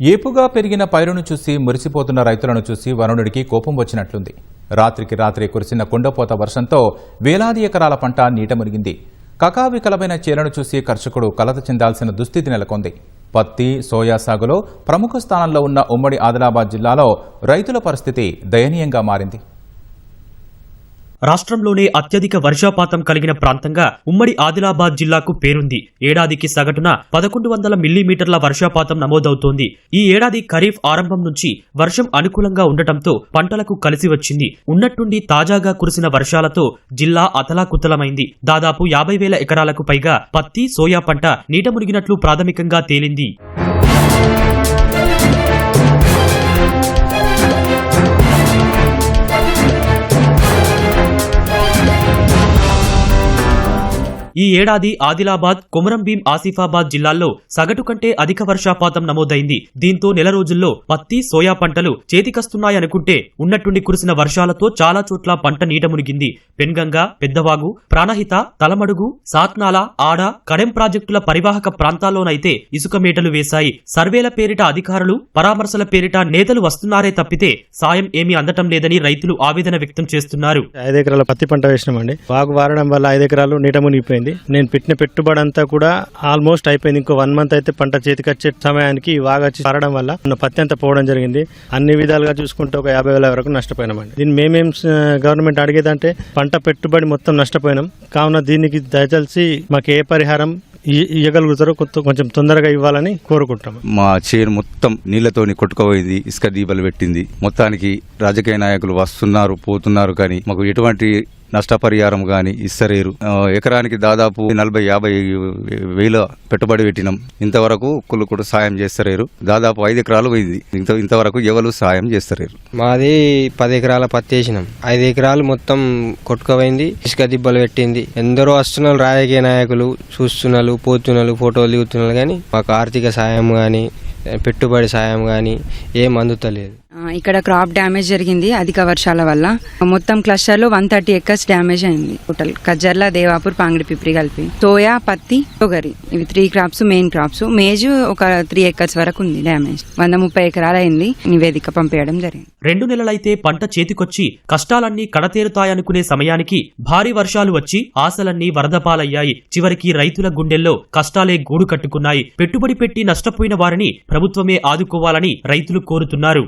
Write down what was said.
ఏపుగా పెరిగిన పైరును చూసి మురిసిపోతున్న రైతులను చూసి వరుణుడికి కోపం వచ్చినట్లుంది. రాత్రికి రాత్రి కురిసిన కుండపోత వర్షంతో వేలాది ఎకరాల పంట నీట మునిగింది. కకావికలమైన చేలను చూసి కర్షకుడు కలత చెందాల్సిన దుస్థితి నెలకొంది. పత్తి సోయా సాగులో ప్రముఖ స్థానంలో ఉన్న ఉమ్మడి ఆదిలాబాద్ జిల్లాలో రైతుల పరిస్థితి దయనీయంగా మారింది. రాష్ట్రంలోనే అత్యధిక వర్షపాతం కలిగిన ప్రాంతంగా ఉమ్మడి ఆదిలాబాద్ జిల్లాకు పేరుంది. ఏడాదికి సగటున పదకొండు వందల మిల్లీమీటర్ల వర్షపాతం నమోదవుతోంది. ఈ ఏడాది ఖరీఫ్ ఆరంభం నుంచి వర్షం అనుకూలంగా ఉండటంతో పంటలకు కలిసి వచ్చింది. ఉన్నట్టుండి తాజాగా కురిసిన వర్షాలతో జిల్లా అతలాకుతలమైంది. దాదాపు యాభై వేల ఎకరాలకు పైగా పత్తి సోయా పంట నీట మునిగినట్లు ప్రాథమికంగా తేలింది. ఈ ఏడాది ఆదిలాబాద్ కొమరంభీం ఆసిఫాబాద్ జిల్లాల్లో సగటు కంటే అధిక వర్షాపాతం నమోదైంది. దీంతో నెల రోజుల్లో పత్తి సోయా పంటలు చేతికస్తున్నాయనుకుంటే ఉన్నట్టుండి కురిసిన వర్షాలతో చాలా చోట్ల పంట నీట మునిగింది. పెన్గంగ పెద్దవాగు ప్రాణహిత తలమడుగు సాత్నాల ఆడ కడెం ప్రాజెక్టుల పరివాహక ప్రాంతాల్లోనైతే ఇసుక మేటలు వేశాయి. సర్వేల పేరిట అధికారులు పరామర్శల పేరిట నేతలు వస్తున్నారే తప్పితే సాయం ఏమీ అందటం లేదని రైతులు ఆవేదన వ్యక్తం చేస్తున్నారు. ఐదు ఎకరాల పత్తి పంట వేసినామండి. వాగు వారడం వల్ల ఐదు ఎకరాలు నీట మునిగిపోయింది. నేను పెట్టిన పెట్టుబడి అంతా కూడా ఆల్మోస్ట్ అయిపోయింది. ఇంకో వన్ మంత్ అయితే పంట చేతికి వచ్చే సమయానికి బాగా వచ్చి పారడం వల్ల ఉన్న పత్తి అంతా పోవడం జరిగింది. అన్ని విధాలుగా చూసుకుంటే ఒక యాభై వేల వరకు నష్టపోయినామండి. దీన్ని మేమేం గవర్నమెంట్ అడిగేదంటే పంట పెట్టుబడి మొత్తం నష్టపోయినాం. కావున దీనికి దయచేసి మాకు ఏ పరిహారం ఇవ్వగలుగుతారో కొంచెం తొందరగా ఇవ్వాలని కోరుకుంటాం మా చేను మొత్తం నీళ్ళతోని కొట్టుకుపోయింది. ఇసుక దీపాలు పెట్టింది. మొత్తానికి రాజకీయ నాయకులు వస్తున్నారు పోతున్నారు కానీ మాకు ఎటువంటి నష్టపరిహారం కానీ ఇస్తలేరు ఎకరానికి దాదాపు నలభై యాభై వేల పెట్టుబడి పెట్టినాం. ఇంతవరకు ఒక్కళ్ళు కూడా సాయం చేస్తలేరు దాదాపు ఐదు ఎకరాలు పోయింది. ఇంత ఇంతవరకు ఎవరు సాయం చేస్తలేరు మాది పది ఎకరాల పత్తి వేసినాం. ఐదు ఎకరాలు మొత్తం కొట్టుకుపోయింది ఇసుక దిబ్బలు పెట్టింది. ఎందరో వస్తున్నారు రాజకీయ నాయకులు చూస్తున్నారు పోతున్నారు ఫోటోలు దిగుతున్నారు కానీ మాకు ఆర్థిక సాయం కానీ పెట్టుబడి సాయం కానీ ఏం అందుతలేదు. ఇక్కడ క్రాప్ డ్యామేజ్ జరిగింది అధిక వర్షాల వల్ల. మొత్తం క్లస్టర్లో వన్ థర్టీ ఎకర్స్ డ్యామేజ్ అయింది. టోటల్ కజ్జర్ల దేవాపూర్ పాంగిడి పిప్రి కలిపి. సోయా పత్తి తొగరి. ఇవి three crops main crops maize ఒక త్రీ ఎకర్స్ వరకు ఉంది డ్యామేజ్ వంద ముప్పై ఎకరాలు అయింది. నివేదిక పంపేయడం జరిగింది. రెండు నెలలైతే పంట చేతికొచ్చి కష్టాలన్నీ కడతేరుతాయనుకునే సమయానికి భారీ వర్షాలు వచ్చి ఆశలన్నీ వరదపాలయ్యాయి. చివరికి రైతుల గుండెల్లో కష్టాలే గూడు కట్టుకున్నాయి. పెట్టుబడి పెట్టి నష్టపోయిన వారిని ప్రభుత్వమే ఆదుకోవాలని రైతులు కోరుతున్నారు.